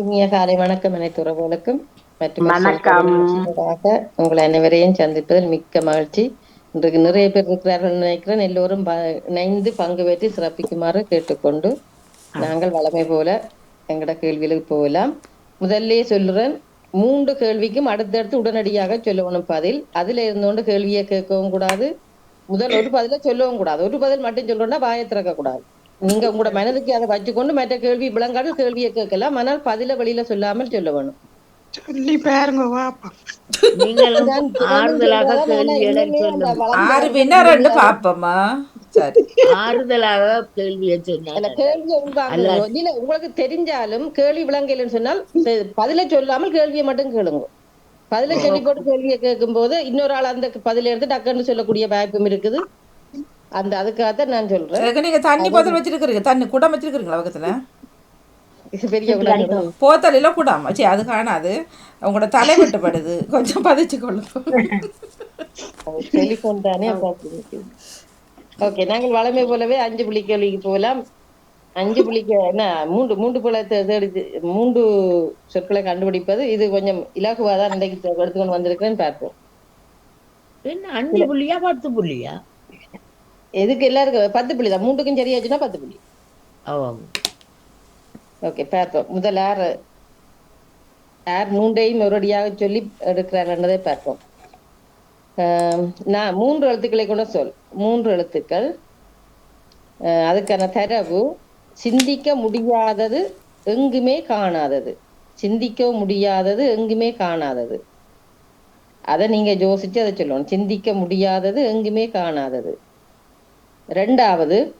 இனிய காலை வணக்கம். அனைத்து உறவுகளுக்கும் மற்றும் உங்கள் அனைவரையும் சந்திப்பதில் மிக்க மகிழ்ச்சி. இன்றைக்கு நிறைய பேர் இருக்கிறார்கள் நினைக்கிறேன். எல்லோரும் இணைந்து பங்கு பெற்று சிறப்பிக்குமாறு கேட்டுக்கொண்டு நாங்கள் வளமை போல எங்கட கேள்விகளுக்கு போகலாம். முதல்லே சொல்லுறேன் மூன்று கேள்விக்கும் அடுத்தடுத்து உடனடியாக சொல்லணும் பதில். அதுல இருந்தோண்டு கேள்வியை கேட்கவும் கூடாது. முதல் ஒரு பதில சொல்லவும் கூடாது. ஒரு பதில் மட்டும் சொல்றோம்னா வாயை திறக்க கூடாது. நீங்க உங்களோட மனதுக்கு அதை வச்சுக்கொண்டு மற்ற கேள்வி விளங்காடு கேள்வியை கேட்கலாம். ஆனால் பதில வெளியில சொல்லாமல் சொல்ல வேணும் சொல்லி பாருங்க வாப்பா நீங்களும் ஆறுதலாக ரெண்டு பாப்போமா? சரி. ஆறுதலாக கேள்வியை உங்களுக்கு தெரிஞ்சாலும் கேள்வி விளங்கலைன்னு சொன்னால் பதிலை சொல்லாமல் கேள்வியை மட்டும் கேளுங்க. பதிலை சொல்லி போட்டு கேள்வியை கேட்கும் போது இன்னொரு ஆள் அந்த பதில எடுத்து டக்குன்னு சொல்லக்கூடிய வாய்ப்பும் இருக்குது. அந்த அதுக்காகத்தான் நான் சொல்றேன். நீங்க தண்ணி போத்தல் வச்சிருக்கிறீங்க. தண்ணி குடம் வச்சிருக்கிறீங்களா பக்கத்துல? இது பெரிய விளக்கம் போத்தலில குடம். சரி அது காணாது. உங்களோட தலை வெட்டுப்படுது கொஞ்சம் பதிச்சு கொள்ளுங்க டெலிபோன் தானே ஓகே நாங்கள் வளமை போலவே அஞ்சு புள்ளி கேள்விக்கு போகலாம். அஞ்சு புள்ளிக்கு என்ன மூன்று மூன்று புல தேடி மூன்று சொற்களை கண்டுபிடிப்பது இது கொஞ்சம் இலகுவாதான் இன்றைக்கு தே- எடுத்துக்கொண்டு வந்திருக்கிறேன்னு பார்ப்போம். என்ன அஞ்சு புள்ளியா பத்து புள்ளியா? எதுக்கு எல்லாருக்கும் பத்து புள்ளி தான். மூன்றுக்கும் சரியாச்சுன்னா பத்து புள்ளி. ஆமாம். ஓகே பார்ப்போம். முதல் யார் யார் மூன்றையும் ஒரடியாக சொல்லி எடுக்கிறார்ன்றதை பார்ப்போம். நான் மூன்று எழுத்துக்களை கொண்ட சொல். மூன்று எழுத்துக்கள். அதுக்கான தரவு சிந்திக்க முடியாதது எங்குமே காணாதது. சிந்திக்க முடியாதது எங்குமே காணாதது. அதை நீங்க யோசிச்சு அதை சொல்லணும். சிந்திக்க முடியாதது எங்குமே காணாதது. ரெண்டாவது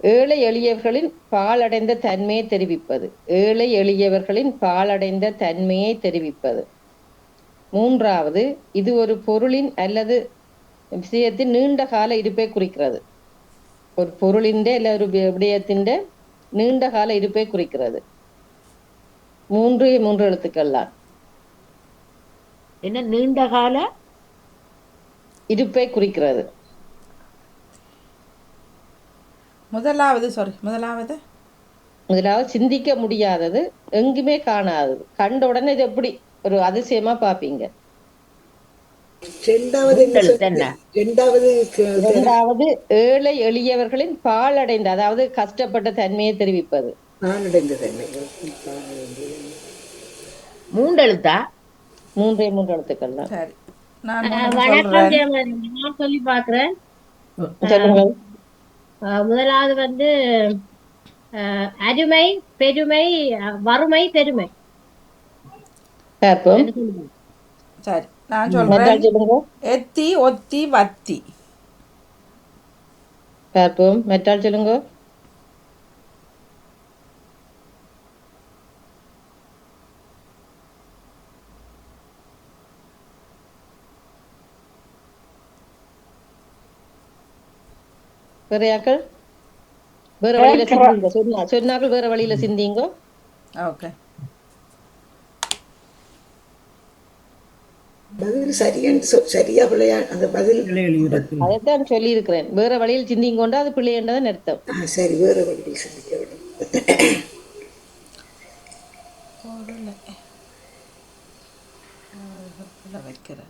ஏழை எளியவர்களின் பாழடைந்த தன்மையை தெரிவிப்பது. ஏழை எளியவர்களின் பாழடைந்த தன்மையை தெரிவிப்பது. மூன்றாவது இது ஒரு பொருளின் அல்லது விஷயத்தின் நீண்ட கால இருப்பை குறிக்கிறது. ஒரு பொருளின் அல்ல ஒரு விடயத்தின் நீண்ட கால இருப்பை குறிக்கிறது. மூன்று மூன்று எழுத்துக்கள் தான். என்ன நீண்ட கால? இருப்பை குறிக்கிறது. முதலாவது சாரி முதலாவது? முதலாவது சிந்திக்க முடியாதது எங்குமே காணாதது கண்ட உடனே இது எப்படி ஒரு அதிசயமா பாப்பீங்க. மூன்றெழுத்து இரண்டாவது ஏழை எளியவர்களின் பாழடைந்த அதாவது கஷ்டப்பட்ட தன்மையை தெரிவிப்பது. மூண்டெழுத்தா மூன்றே மூன்று எழுத்துக்கள் தான். சரி. நான் ஒண்ணு வணக்கம் சொல்லி பாக்குறேன் முதலாவது வந்து அருமை பெருமை அஹ், வறுமை பெருமை. சரி நான் சொல்றேன். எத்தி ஒத்தி வத்தி. பார்ப்போம். மெட்டால் சொல்லுங்க. வேற யாக்கள் வேற வழியில சிந்திங்க. சொன்னா சொன்னாக்கள் வேற வழியில சிந்திங்க? ஓகே பதில் சரியான்னு சொ- சரியா பிள்ளையா அந்த பதில்? அதைத்தான் சொல்லி இருக்கிறேன் வேற வழியில் சிந்திங்க கொண்டு அது பிள்ளைன்றதான் அர்த்தம். சரி வேற வழியில் சிந்திக்க வேண்டும். வைக்கிறேன்.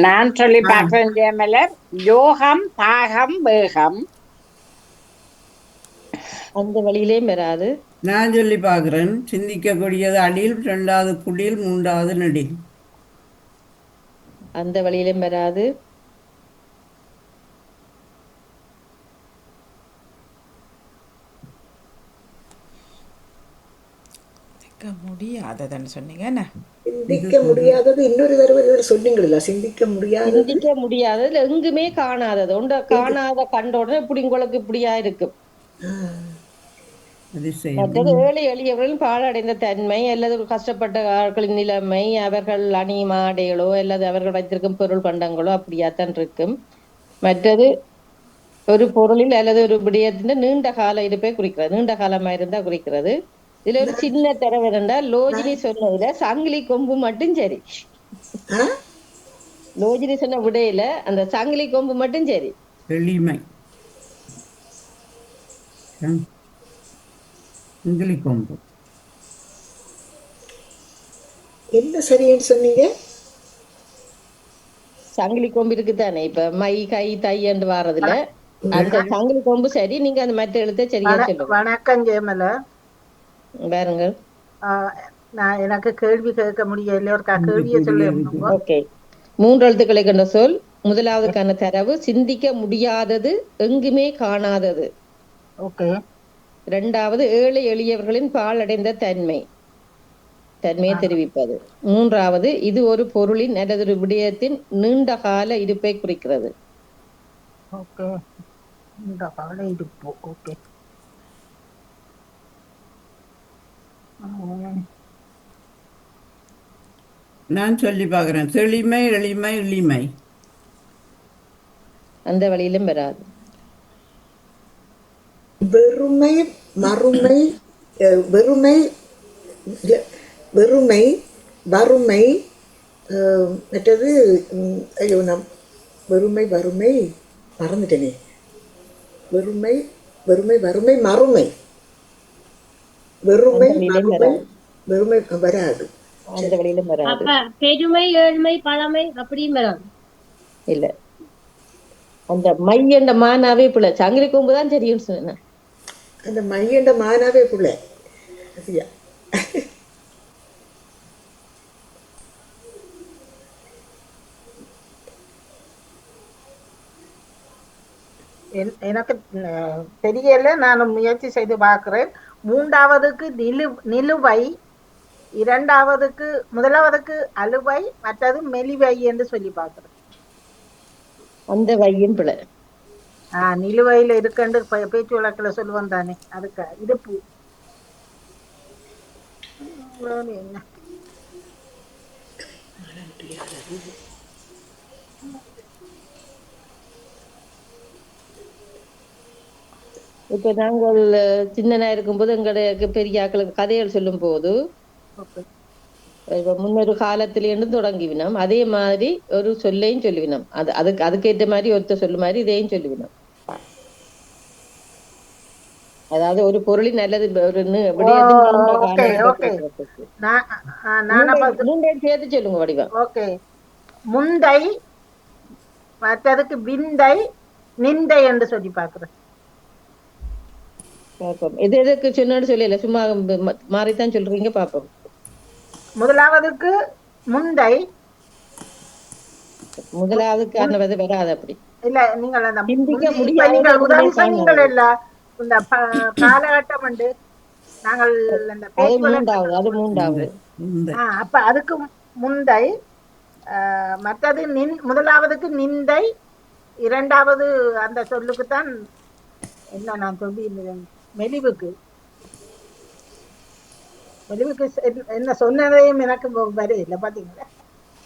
நான் சொல்லி பார்க்கிறேன் ஜெயமலர் யோகம் தாகம் வேகம். அந்த வழியிலேயும் வராது. நான் சொல்லி பார்க்குறேன். சிந்திக்கக்கூடியது அடியில் ரெண்டாவது குடியில் மூன்றாவது நடில். அந்த வழியிலும் வராது. சிக்க முடியாததுன்னு சொன்னீங்க சிந்திக்க முடியாதது இன்னொரு தடவை சொன்னீங்களா சிந்திக்க முடியாதது? சிந்திக்க முடியாதது எங்குமே காணாதது. ஒன்ற காணாத கண்ட உடனே இப்படி உங்களுக்கு இப்படியா இருக்கும் மற்றது ஏழை எளியவர்களின் பாழடைந்த தன்மை அல்லது ஒரு கஷ்டப்பட்ட ஆட்களின் நிலைமை அவர்கள் அணியும் ஆடைகளோ அல்லது அவர்கள் வைத்திருக்கும் பொருள் பண்டங்களோ அப்படியாத்தான் இருக்கும். மற்றது ஒரு பொருளில் அல்லது ஒரு விடயத்தின் நீண்ட கால இருப்பை குறிக்கிறது. நீண்ட காலமா இருந்தா குறிக்கிறது. இதுல ஒரு சின்ன தரவு என்னண்டா லோஜினி சொன்னதுல சங்கிலி கொம்பு மட்டும் சரி? லோஜினி சொன்ன விடையில அந்த சங்கிலி கொம்பு மட்டும் சரி. எளிமை ம். இங்கிலி கொம்பு. என்ன சரின்னு சொன்னீங்க? சங்கிலி கொம்பு இருக்குதானே? இப்ப மை கை தை என்று வாரதுல. அந்த சங்கிலி கொம்பு சரி. நீங்க அந்த மற்ற எழுத்தை சரியா சொல்லுங்க. வணக்கம் ஜெயமலர் பாருங்க ஆஹ் நான் எனக்கு கேள்வி கேட்க முடியல. ஒரு கேள்வியை சொல்லுங்க ஓகே. மூன்று எழுத்துக்களை கொண்ட சொல் முதலாவதுக்கான தரவு சிந்திக்க முடியாதது எங்குமே காணாதது. ஓகே. இரண்டாவது ஏழை எளியவர்களின் பாழடைந்த தன்மை. தன்மையை தெரிவிப்பது. மூன்றாவது இது ஒரு பொருளின் அல்லது ஒரு விடயத்தின் நீண்ட கால இருப்பை குறிக்கிறது. ஓகே. இந்த கால இருப்பு. ஓகே. நான் சொல்லி பார்க்குறேன். செளிமை எளிமை எளிமை அந்த வழியிலும் வராது. வெறுமை மறுமை வெறுமை வெறுமை வறுமை மற்றது ஐயோ நான் வெறுமை வறுமை மறந்துட்டேனே. வெறுமை வெறுமை வறுமை மறுமை. வெறுமை வெறுமை வராது. அந்த வழியிலும் வராது. அப்ப பெருமை ஏழ்மை பழமை அப்படியும் வரும் இல்ல. அந்த மை என்ற மானாவே பிள்ளை. சங்கிலி கொம்பு தான் தெரியும் சொன்னேன். அந்த மையண்ட மானாவே புள்ள. எனக்கு தெரியல. நான் முயற்சி செய்து பார்க்கிறேன். மூன்றாவதுக்கு நிலு நிலுவை இரண்டாவதுக்கு முதலாவதுக்கு அலுவை மற்றது மெலிவை என்று சொல்லி பார்க்கிறேன். அந்த வையும் பிள்ளை ஆஹ் நிலுவையில இருக்குன்னு பேச்சு வழக்குல சொல்லுவோம் தானே. அதுக்கு இடுப்பு வேற என்ன இப்ப நாங்கள் சின்னனா இருக்கும்போது எங்களுக்கு பெரிய ஆக்களுக்கு கதைகள் சொல்லும் போது முன்னொரு காலத்திலேருந்து தொடங்கிவினோம் அதே மாதிரி ஒரு சொல்லையும் சொல்லுவினோம் அது அதுக்கு அதுக்கேற்ற மாதிரி ஒருத்தர் சொல்லு மாதிரி இதையும் சொல்லுவினோம் அதாவது ஒரு பொருளின் நல்லது சேர்த்து சொல்லுங்க வடிவம் ஓகே. முந்தை மற்றதுக்கு விந்தை நிந்தை என்று சொல்லி பார்க்கிறேன். பார்ப்போம் எது எதுக்கு சொன்னு சொல்லல. சும்மா மாறித்தான் சொல்றீங்க பாப்போம். முதலாவதுக்கு முந்தை. முதலாவதுக்கானது வராது அப்படி. இல்ல நீங்கள் அந்த நீங்கள் உதவி காணாது. இல்ல இந்த காலகட்டம் உண்டு. நாங்கள் வழக்கு- மூன்றாவது அது மூன்றாவது. அப்ப அதுக்கு முந்தை மற்றது நின் முதலாவதுக்கு நிந்தை இரண்டாவது அந்த சொல்லுக்கு தான் என்ன நான் சொல்லி இருந்தேன் மெலிவுக்கு மெலிவுக்கு என்ன சொன்னதையும் எனக்கு வரையில பாத்தீங்களா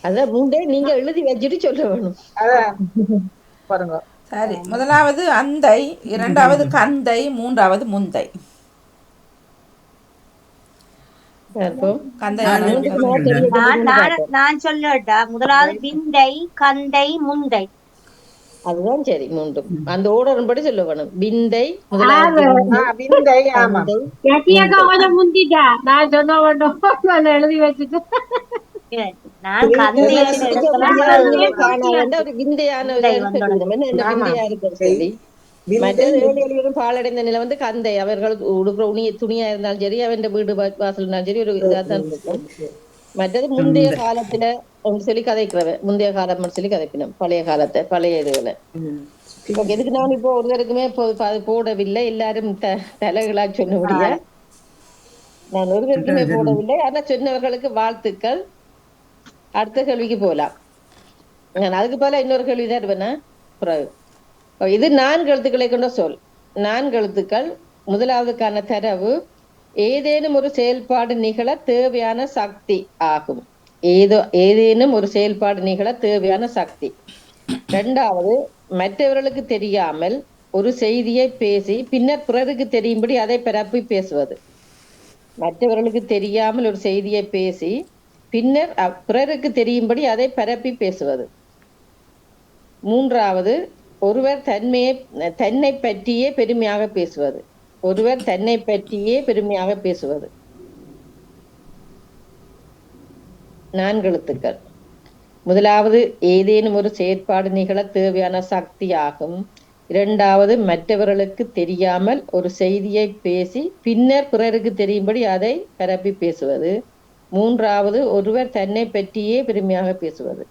அதான் மூன்றே நீங்க எழுதி வச்சுட்டு சொல்ல வேணும் அதான் பாருங்க சரி முதலாவது அந்தை இரண்டாவது கந்தை மூன்றாவது முந்தை. நான் சொல்லட்டா முதலாவது விந்தை கந்தை முந்தை அதுதான் சரி மூன்றும் அந்த ஓர்டர் படி சொல்ல வேணும் விந்தை. நான் எழுதி வச்சுட்டு. பாலடைந்த நிலை வந்து கந்தை. அவர்கள் உடுக்கிற உணி துணியா இருந்தாலும் சரி அவன் வீடு வாசல் இருந்தாலும் சரி ஒரு இதா தான் இருக்கும். மற்றது முந்தைய காலத்துல சொல்லி கதைக்கிறவ முந்தைய காலம் சொல்லி கதைப்பினோம் பழைய காலத்தை பழைய இதுகளை. ஓகே இதுக்கு நான் இப்போ ஒருத்தருக்குமே போடவில்லை. எல்லாரும் தலைகளா சொன்னபடியா நான் ஒருவருக்குமே போடவில்லை. ஆனா சொன்னவர்களுக்கு வாழ்த்துக்கள். அடுத்த கேள்விக்கு போகலாம் நான் அதுக்கு பதிலா இன்னொரு கேள்வி தான் இருப்பேனா பிறகு. இது நான்கு எழுத்துக்களை கொண்ட சொல். நான்கு எழுத்துக்கள். முதலாவதுக்கான தரவு. ஏதேனும் ஒரு செயல்பாடு நிகழ தேவையான சக்தி ஆகும். ஏதோ ஏதேனும் ஒரு செயல்பாடு நிகழ தேவையான சக்தி. ரெண்டாவது மற்றவர்களுக்கு தெரியாமல் ஒரு செய்தியை பேசி பின்னர் பிறருக்கு தெரியும்படி அதை பரப்பி பேசுவது. மற்றவர்களுக்கு தெரியாமல் ஒரு செய்தியை பேசி பின்னர் பிறருக்கு தெரியும்படி அதை பரப்பி பேசுவது. மூன்றாவது ஒருவர் தன்மையை தன்னை பற்றியே பெருமையாக பேசுவது. ஒருவர் தன்னை பற்றியே பெருமையாக பேசுவது. நான்கெழுத்துக்கள் முதலாவது ஏதேனும் ஒரு செயற்பாடு நிகழ தேவையான சக்தியாகும். இரண்டாவது மற்றவர்களுக்கு தெரியாமல் ஒரு செய்தியை பேசி பின்னர் பிறருக்கு தெரியும்படி அதை பரப்பி பேசுவது. மூன்றாவது ஒருவர் தன்னை பற்றியே பெருமையாக பேசுவது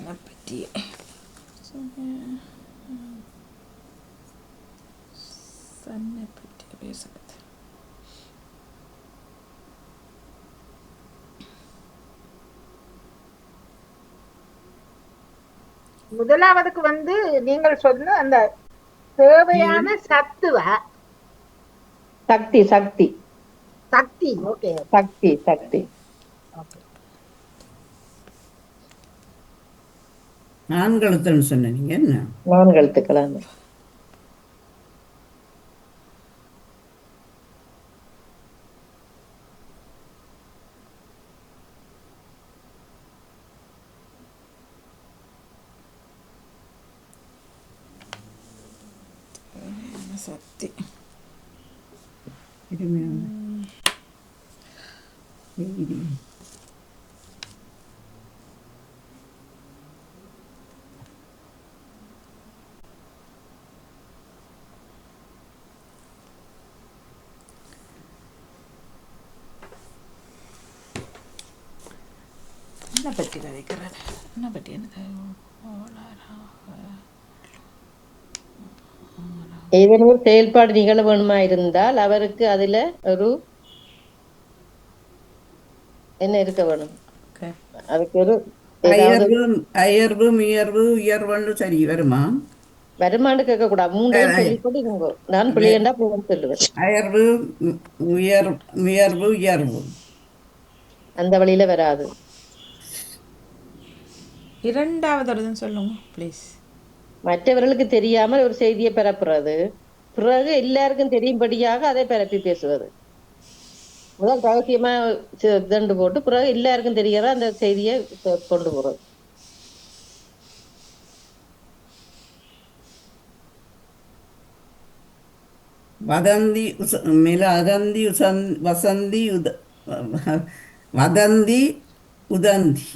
என்னை பற்றி தன்னை பற்றி பேசுறது முதலாவதுக்கு வந்து நீங்கள் சொன்ன அந்த தேவையான சத்துவ சக்தி சக்தி. சக்தி ஓகே. சக்தி சக்தி. நான்கழுத்தன்னு சொன்னீங்க என்ன? நான்கெழுத்துக்களான சக்தி பெருமையான செய்தி. என்ன பற்றி கதைக்கிறது என்ன பற்றி எனக்கு ஏதேனும் ஒரு செயல்பாடு நிகழ வேணுமா இருந்தால் அவருக்கு அதுல ஒரு என்ன இருக்க வேணும்? ஓகே. அதுக்கு ஒரு அயர்வு அயர்வு உயர்வு உயர்வுன்னு சரி வருமா? வருமானு கேட்க கூடாது மூன்றையும் சொல்லிக்கொண்டு இருங்கோ நான் பிள்ளைகண்டா போகணும்னு சொல்லுவேன். அயர்வு உயர் உயர்வு உயர்வு. அந்த வழியில வராது. இரண்டாவது சொல்லுங்க ப்ளீஸ் மற்றவர்களுக்கு தெரியாமல் ஒரு செய்தியை பரப்புறது பிறகு எல்லாருக்கும் தெரியும்படியாக அதை பரப்பி பேசுவது. முதல் ரகசியமா தண்டு போட்டு பிறகு எல்லாருக்கும் தெரியாத அந்த செய்தியை கொண்டு போறது. வதந்தி உச மில அகந்தி உசந் வசந்தி உத வதந்தி உதந்தி.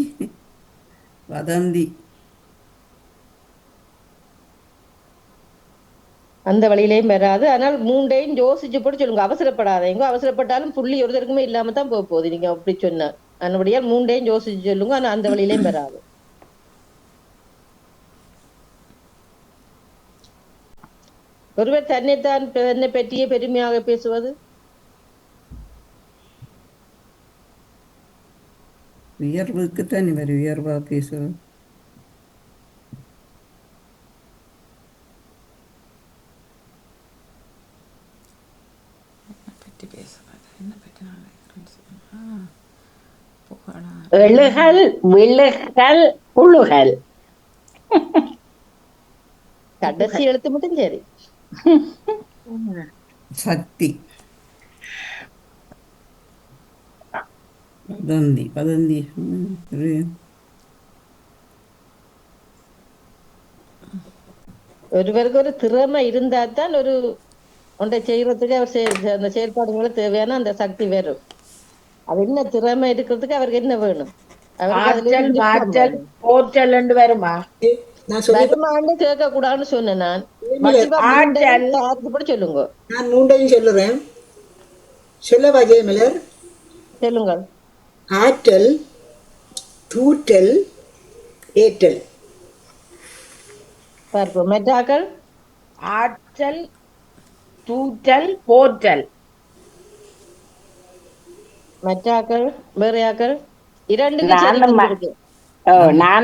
வதந்தி. அந்த வழியிலையும் வராது. ஆனால் மூண்டையும் யோசிச்சு போட்டு சொல்லுங்க. அவசரப்படாதீங்க அவசரப்பட்டாலும் புள்ளி ஒருத்தருக்குமே இல்லாம தான் போக போகுது. நீங்க அப்படி சொன்ன அதனுடைய மூண்டையும் யோசிச்சு சொல்லுங்க. ஆனா அந்த வழியிலையும் வராது. ஒருவர் தன்னைத்தான் தன்னை பற்றியே பெருமையாக பேசுவது? உயர்வுக்கு தான் இவர் உயர்வா பேசுவது என்ன பற்றி பேசுவது என்ன பற்றி நான் நினைக்கிறேன்னு சொல்லுங்க. ஆ புகழார் எழுகல் விழுகல் புழுகல் கடைசி எழுத்து மட்டும் சரி. சக்தி. ம், ஒரு- ஒருவருக்கு ஒரு திறமை இருந்தா தான் ஒரு ஒன்றை செய்யறதுக்கு அவர் அந்த செயல்பாடுகளை தேவையான அந்த சக்தி வரும். அது என்ன திறமை இருக்கிறதுக்கு அவருக்கு என்ன வேணும்? வருமா? வருமான்னு கேட்க கூடாதுன்னு சொன்னேன் நான். சொல்லுங்க. நான் மூண்டையும் சொல்லுறேன். சொல்லவா ஜெயமலர் சொல்லுங்க ஆற்றல் தூற்றல் ஏற்றல். பார்ப்போம். மெட்டாக்கள். ஆற்றல் தூற்றல் போற்றல். நானும் ம- வந்திருக்கு ஓ, நான்